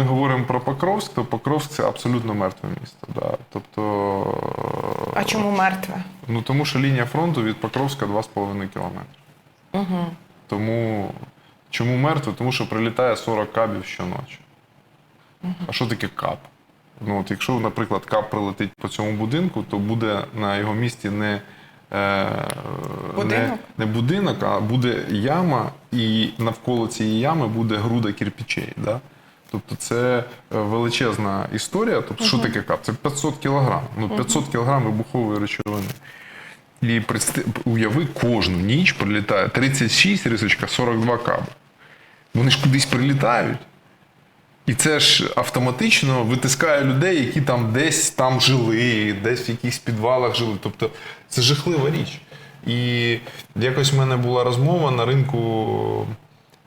ми говоримо про Покровськ, то Покровськ це абсолютно мертве місто. Да. Тобто, А чому мертве? ну тому що лінія фронту від Покровська 2,5 кілометри. Угу. Тому чому мертве? Тому що прилітає 40 кабів щоночі. А що таке кап? Ну, от якщо, наприклад, кап прилетить по цьому будинку, то буде на його місці не, е, Будинок? не, не будинок, а буде яма, і навколо цієї ями буде груда кирпичей. Да? Тобто це е, величезна історія. Тобто, що таке кап? Це 500 кілограм. Ну, 500 кілограм вибухової речовини. І представ- уяви, кожну ніч прилітає 36 рисочка, 42 каби. Вони ж кудись прилітають. І це ж автоматично витискає людей, які там десь там жили, десь в якихось підвалах жили. Тобто це жахлива річ. І якось в мене була розмова на ринку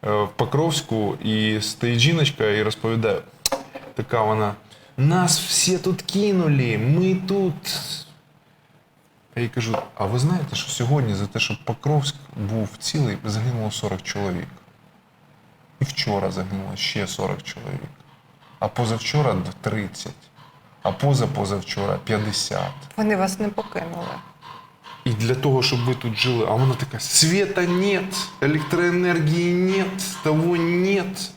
в Покровську, і стоїть жіночка і розповідає, така вона: нас всі тут кинули, ми тут. Я їй кажу, а ви знаєте, що сьогодні за те, щоб Покровськ був цілий, загинуло 40 чоловік. І вчора загинуло ще 40 чоловік. А позавчора 30. А позапозавчора 50. Вони вас не покинули. І для того, щоб ви тут жили, а вона така: света нет, електроенергії нет, того нет.